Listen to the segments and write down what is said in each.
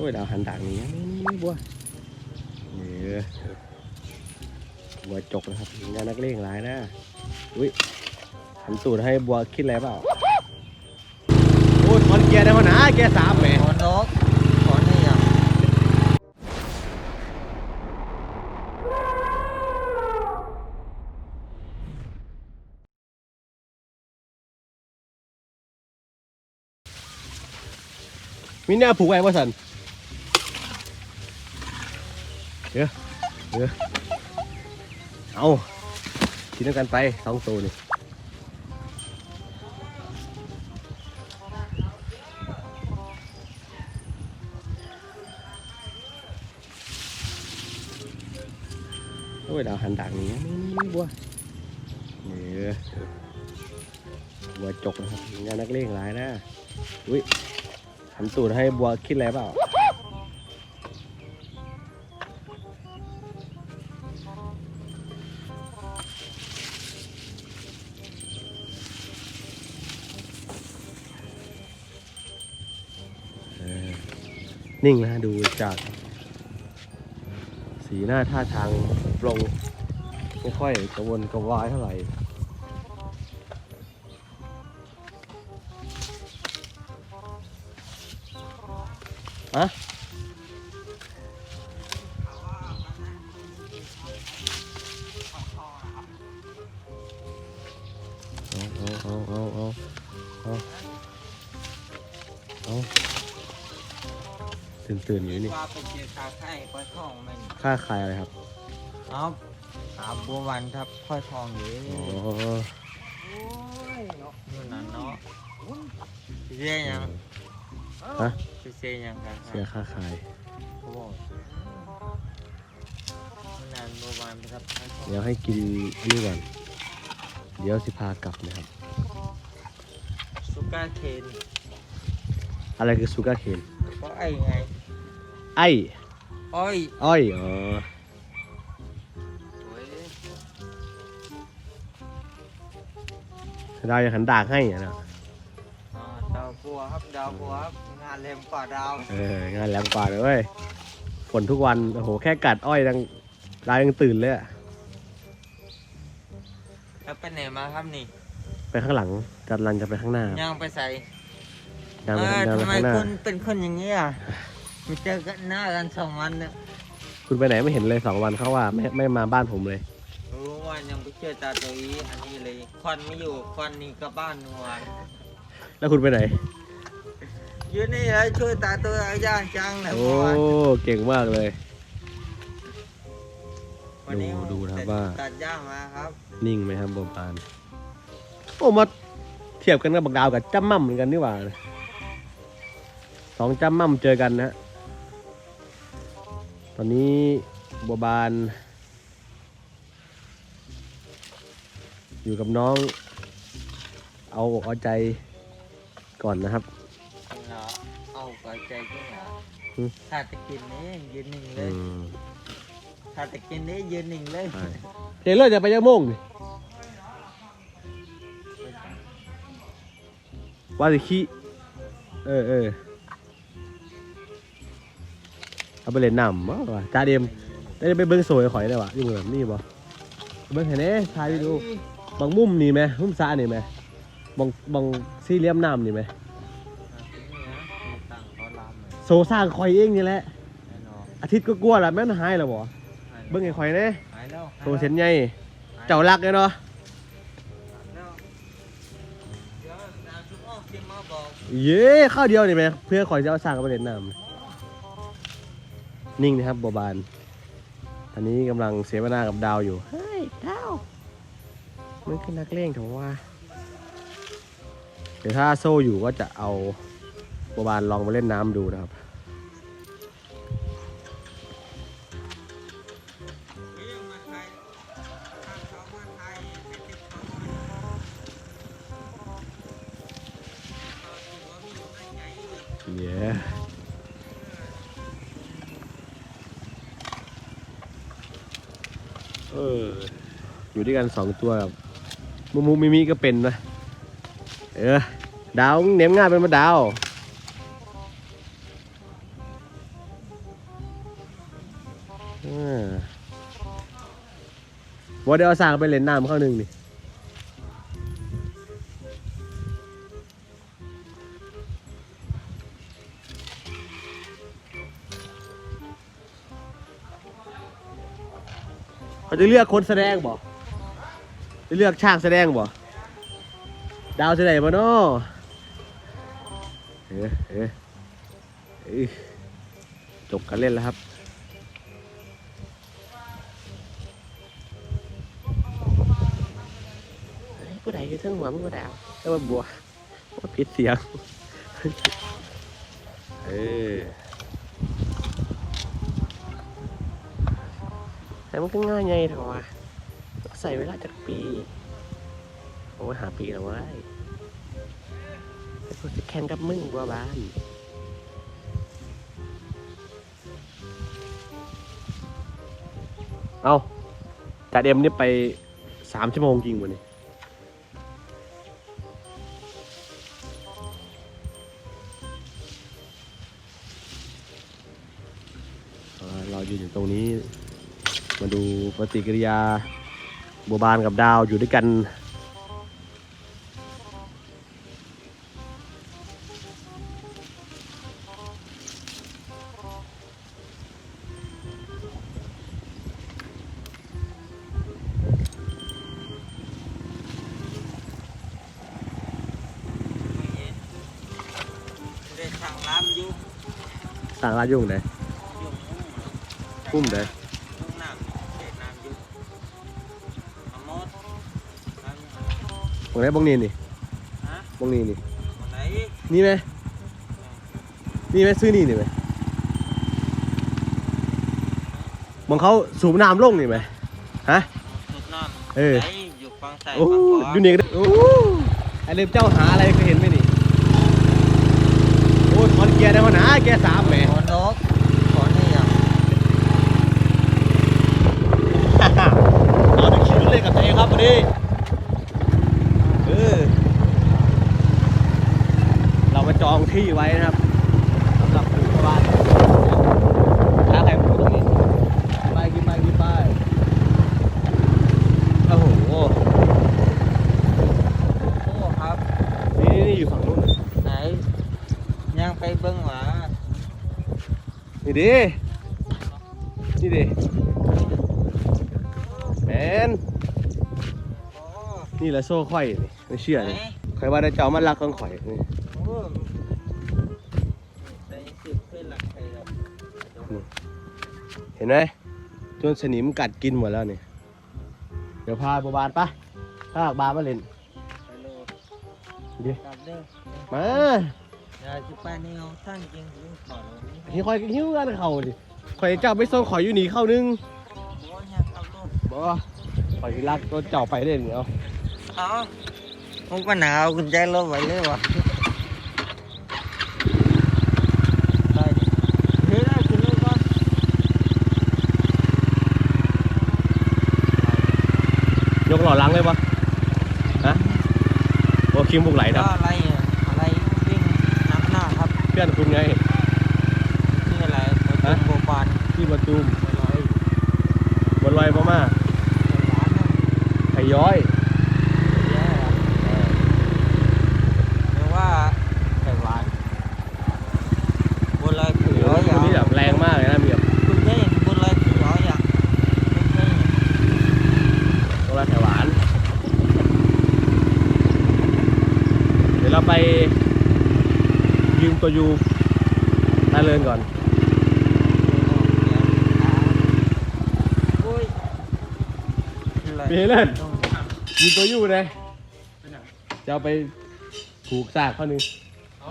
อ้ยดาวหันด่างนี้นี่นี่นี่บัวเออบัวจกนะครับงานนักเลงหลายนะอุ้ยหันตูดให้บัวคิดอะไรเปล่าโอ้ยถอนเกียร์ได้มาหนาเกียร์สามแหมขอนกขอนี่ยังมีแนวผูกไว้ป่ะสัน เดี๋ยวเดี๋ยวเอากินด้วยกันไปสองตัวนี่โอ้ยดาวหันด่างนี้นี่นี่นี่บัวเออบัวจกนะครับงานนักเลงหลายนะ อุ้ยหันตูดให้บัวคิดอะไรเปล่า นิ่งนะดูจาก สีหน้าท่าทางปรงไม่ค่อยกระวนกระวายเท่าไหร่อะ ตื่นตื่นๆอยู่นี่ว่าเป็นเจ้าตาไข่ค่อยทองมันค่าขายอะไรครับเอาขาบัววันครับค่อยทองอยู่อ๋อนู่นนั่นเนาะเสียยังฮะเสียยังกันเสียค่าขายเขาบอกนู่นนั่นบัววันครับค่อยทองเดี๋ยวให้กินอันนี้ก่อนเดี๋ยวสิพากลับนะครับ สุก้าเคนอะไรคือซูการ์เคนก็ไอ้ไง ไอ้อ้อยอ้อยอ๋อโอ้ยดาวจะหันดากให้อะนะอ่าดาวบัวครับดาวบัวครับงานเล็มกว่าดาวเอองานแหลมกว่าเลยเว้ยฝนทุกวันโอ้โหแค่กัดอ้อยดังดาวยังตื่นเลยอะแล้วไปไหนมาครับนี่ไปข้างหลังจัดรันจะไปข้างหน้าย่างไปใส่ยังเอไปอยังไปทำไมข้างหน้า คุณเป็นคนอย่างนี้อะ ไม่เจอกันหน้ากันสองวันเนี่ยคุณไปไหนไม่เห็นเลยสองวันเขาว่าไม่ไม่มาบ้านผมเลย รู้ว่ายังไปเจอตาตัวอีอันนี้เลยควันไม่อยู่ควันนี่ก็บ้านเมื่อวานแล้วคุณไปไหน อยู่นี่เลยช่วยตาตัวย่างจังเลยโอ้ เมื่อวานเก่งมากเลย วันนี้ดูดูนะครับว่า ตัดย่างมาครับนิ่งไหมครับบอมปานโอ้มาเทียบกันกับบักดาวกับจ้ำม่ำเหมือนกันนี่หว่าสองจ้ำม่ำเจอกันนะต อนนี้บัวบาน อยู่กับน้อง เอาอกเอาใจก่อนนะครับเนาะเอากระใจจริงเหรออืมถ้าจะกินนี่ยืนหนึ่งเลอืย มถ้าจะกินนี่ยืนหนึ่งเลยใช่เดี๋ยวเลิกจะไปยังโมงนี่ว่าสิขี้เออเออ เอาไปเล่นน้ำบ่วะจ้าเดมได้ไปเบิ้งสวยข่อยได้วะอยู่แบบนี้บ่เบิ้งเห็นเด้ถ่ายวิดีโอบางมุมนี่ไหมมุมซ้ายนี่ไหมบางบางสี่เหลี่ยมน้ำนี่ไหมโซสร้างข่อยเองนี่แหละ อาทิตย์ก็กลัวละแม่นหายแล้วบ่เบิ้งไอ้ข่อยเด้หายแล้วโซเส้นใหญ่เจ้ารักเลยเนาะเยวน้ำซุปอ้อมที่มาบอกเย้ข้าวเดียวนี่ไหมเพื่อข่อยจะเอาสร้างกับประเด็นน้ำ นิ่งนะครับบัวบานตอนนี้กำลังเสวนากับดาวอยู่ เฮ้ย ดาว มันคือนักเล่งถือว่า เดี๋ยวถ้าโซ่อยู่ก็จะเอาบัวบานลองมาเล่นน้ำดูนะครับเย้ อยู่ด้วยกันสองตัวครับมูมูมิมีก็เป็นนะ เออ ดาวเนมง่ายเป็นมาดาวว่าเดี๋ยวเาสร้างไปเล่นน้ำข้าหนึ่งนี่ เขาจะเลือกคนแสดงบ่จะเลือกช่างแสดงบ่ดาวแสดงบ่เนาะเอ๊ะเอ๊ะเอ้จบการเล่นแล้วครับผู้ใดอยู่เทั้งหัวมันก็ดาวแต่ว่าบัวว่าผิดเสียง เออ แต่มันก็ง่ายไงเถอะวะใส่เวลาจากปีโอ้หาปีแล้วเว้ยแต่พวกจะแข่งกับมึงบัวบานเอาจ่าเอ็มนี่ไปสามชั่วโมงจริงวันนี้อ่าเรายืนอยู่ตรงนี้ มาดูปฏิกิริยาบัวบานกับดาวอยู่ด้วยกันได้ทางรับอยู่ต่างร้านยุ่งไหนอยู่พุ่มไหนยุ่ ไหนบ้งนี้นี่ฮะบ้งนี้นี่วันไหนนี่ไหมนี่ไหมซื้อนี่นี่ไหมมองเขาสูบน้ำลงนี่ไหมฮะ สุดน้ำเออ ไหนอยู่ฟังใส่โอ้ฟังขวาดูนี่ก็ได้โอ้ไอเล็บเจ้าหาอะไรเคยเห็นไหมนี่โอ้ยถอนเกียร์ได้มาหนาเกียร์สามแหมขอนกขอนี่ยังเราจะขี่รถเล่นกับตัวเองครับวันนี้เออ เรามาจ องที่ไว้นะครับสำหรับปลูกบ้านถ้าใครปลูกตรงนี้ไปกินไปกินไปโอ้โหโอ้ครับ นี่นี่อยู่ฝั่งนู้นไหนยังไปเบิ้งหวานี่ดินี่ดิแมนโอ้นี่แหละโซ่ข่อยนี่ไม่เชื่อไหนนี่ข่อยว่าได้เจ้ามันรักของข่อยนี่โอ้ไหน เห็นไหมจนสนิมกัดกินหมดแล้วนี่เดี๋ยวพาบัวบานปะพาบานมาเล่นไปโลดดิกลับเด้อมาอย่าสิไปนี่เอาทั้งจริงจริงขอเลยนี่ที่ข่อยก็หิ้วกันเขาดิข่อยเจ้าไปส่งข่อยอยู่หนีเข้านึงโอ้ยยังกลับโลดบ่ข่อยสิรักตัวเจ้าไปได้นี่เอาเอาผมก็หนาวกุญแจรถไว้เลยวะไปดิเฮ้ยได้ขึ้นรถก่อน ยกหล่อหลังเลยปะฮะโอ้คิมบุกไหลครับ ก็อะไรอะอะไรวิ่งน้ำหน้าครับเพื่อนคุณไง นี่อะไรประตูโบปานที่ประตูมไปลอยบนลอยมามาร้านน่ะไข่ย้อย แย่อะหรือว่าไข่หวานบัวลอยคือร้อยอย่าง นี่แบบแรงมากเลยนะมีแบบ คุณเคยเห็นบัวลอยคือร้อยอย่างไม่เคยเห็น ตัวละไข่หวาน เดี๋ยวเราไปยื มตัวยูตาเลินก่อนโอ้ยอะไรมีเล่นต้องยืมตัวยูเลยจะเอาไปผูกซากเขาหนึ่งเอา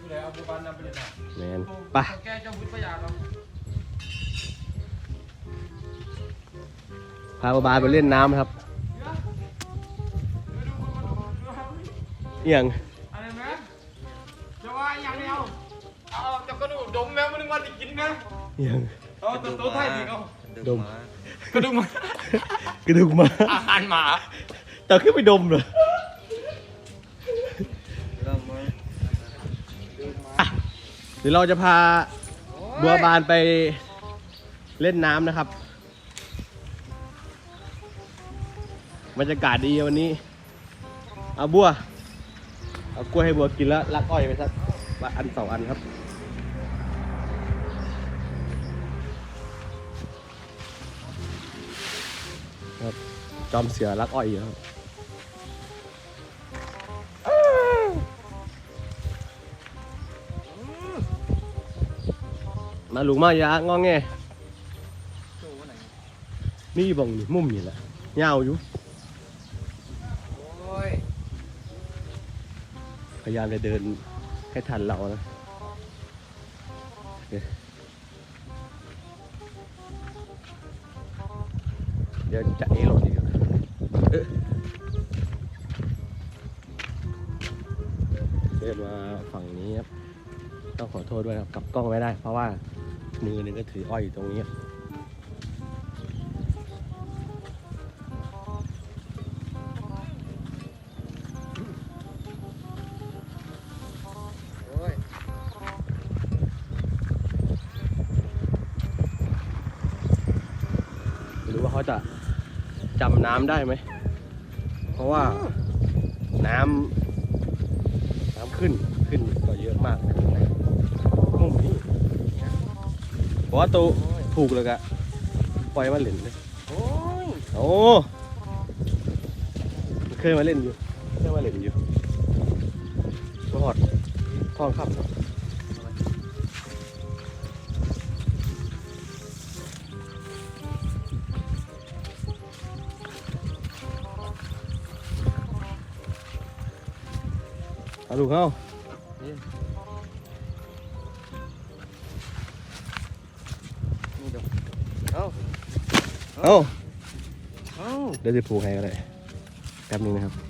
ผู้ใดเอาบุบันนำไปเลยนะแมนไปะแกเจ้าบุญประหยัดเราพาบาบาไปเล่นน้ำครับเอียง มแม่มันนึกว่าจะกินนะเอียงเอาตัวตัวไทยดีเอาดม กระดูกหมากระดูกหมาอาหารหมาแต่ขึ้นไปดมเหรอเริ่มมาอะเดี๋ยวเราจะพาบัวบานไปเล่นน้ำนะครับบรรยากาศดีวันนี้ เอาบัว เอากล้วยให้บัวกินแล้วลักอ้อยไปสักว่าอันสองอันครับ ครับ จอมเสือลักอ้อยอยู่ครับมาลุงมายางองแงโจ้ไหนนี่บังนี่มุมนี่แหละยาวอยู่โอ้ยพยายามจะเดินให้ทันเรานะ เดี๋ยวจะเอหลดอีกแล้วเอ๊ะเดินมาฝั่งนี้ครับ ต้องขอโทษด้วยครับกลับกล้องไม่ได้ เพราะว่ามือหนึงก็ถืออ้อยอยู่ตรงนี้ ได้ไหม เพราะว่าน้ำน้ำขึ้นขึ้นก็เยอะมากนะมุมนี้เพราะว่าตัวถูกเลยกะปล่อยมาเล่นเลยโอ้ยโอ้เคยมาเล่นอยู่เคยมาเล่นอยู่รอดท้องครับ เอาลูกเข้านี่ดูเอ้าเอาเอ้าเดี๋ยวจะผูกให้ก็ได้แป๊บนึงนะครับ